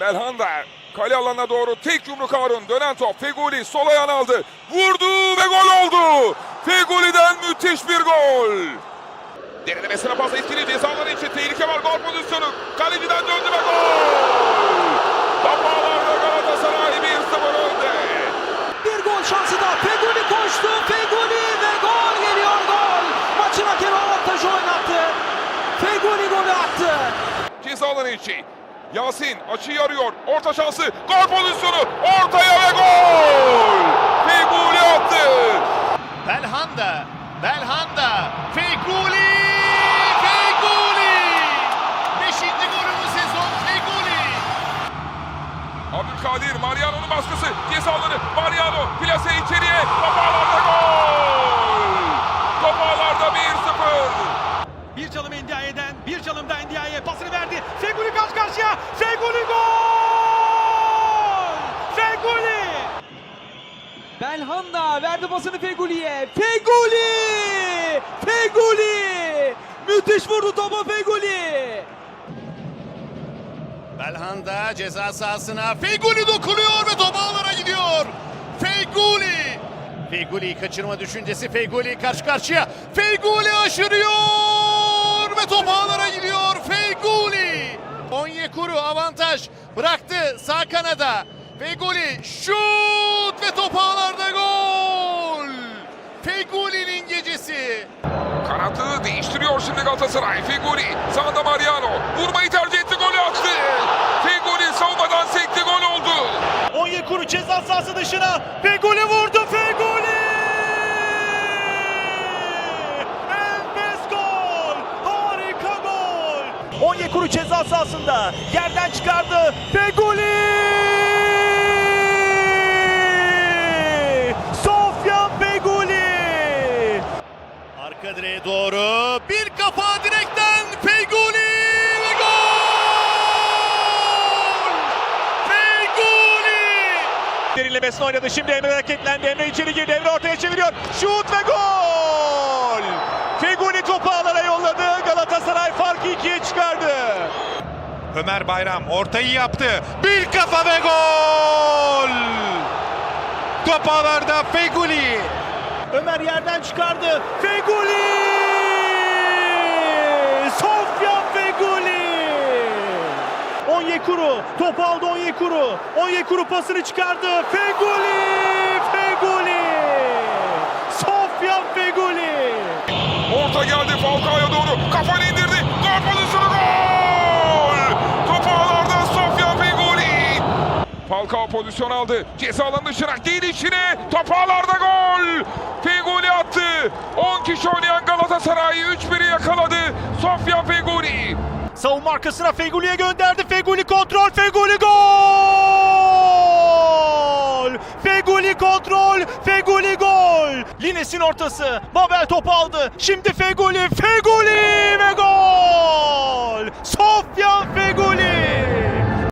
Belhanda kale alanına doğru tek yumruk Harun. Dönen top Feguli sol ayağını aldı. Vurdu ve gol oldu. Feguli'den müthiş bir gol. Derinlemesine pas etkili cezaları için tehlike var. Gol pozisyonu. Kaleciden döndü ve gol. Kapağlarda Galatasaray 1-0 önde. Bir gol şansı da Feguli koştu. Feguli ve gol geliyor gol. Maçın hakemi avantajı oynattı. Feguli golü attı. Ceza alanı içi. Yasin açıyı arıyor. Orta şansı. Gol pozisyonu. Ortaya ve gol. Feguli attı. Belhanda, Belhanda, Feguli, Feguli! Beşinci golü bu sezon Feguli! Abdülkadir Mariano'nun baskısı. Ceza alanı. Mariano plase içeriye. Topağlarda gol. Topağlarda 1-0. Bir çalım Ndiaye'den, bir çalım da Ndiaye pasını verdi. Feguli karşı karşıya. Feguli gol! Feguli! Belhanda verdi pasını Feguli'ye. Feguli! Feguli! Müthiş vurdu topa Feguli. Belhanda ceza sahasına Feguli dokunuyor ve top ağlara gidiyor. Feguli! Feguli kaçırma düşüncesi Feguli karşı karşıya. Feguli aşırıyor ve top ağlara gidiyor. Feguli! Onyekuru avantaj bıraktı sağ kanada. Feguli şut ve top ağlarda gol! Değiştiriyor şimdi Galatasaray. Feguli sağında Mariano. Vurmayı tercih etti. Golü attı. Feguli savunmadan sekti. Gol oldu. Onyekuru ceza sahası dışına. Feguli vurdu. Feguli! Enfes gol! Harika gol! Onyekuru ceza sahasında yerden çıkardı. Feguli! Arka direğe doğru bir kafa direkten Feguli ve gol! Feguli! Derinlemesine oynadı. Şimdi Emre hareketlendi. Emre içeri girdi. Emre ortaya çeviriyor. Şut ve gol! Feguli topu ağlara yolladı. Galatasaray farkı ikiye çıkardı. Ömer Bayram ortayı yaptı. Bir kafa ve gol! Top ağlarda Feguli. Ömer yerden çıkardı. Feguli! Onyekuru top aldı Onyekuru. Onyekuru pasını çıkardı. Feguli! Feguli! Sofyan Feguli! Orta geldi Falcao'ya doğru. Kafayla indirdi. Gol pozisyonu gol. Topu ağlarda Sofya Feguli. Falcao pozisyon aldı. Ceza alanı dışına değil içine. Topu ağlarda gol. Feguli attı. 10 kişi oynayan Galatasaray 3-1'i yakaladı. Sofya Feguli. Savunma arkasına Feguli'ye gönderdi. Feguli kontrol. Feguli gol! Feguli kontrol. Feguli gol. Lines'in ortası. Babel topu aldı. Şimdi Feguli. Feguli ve gol!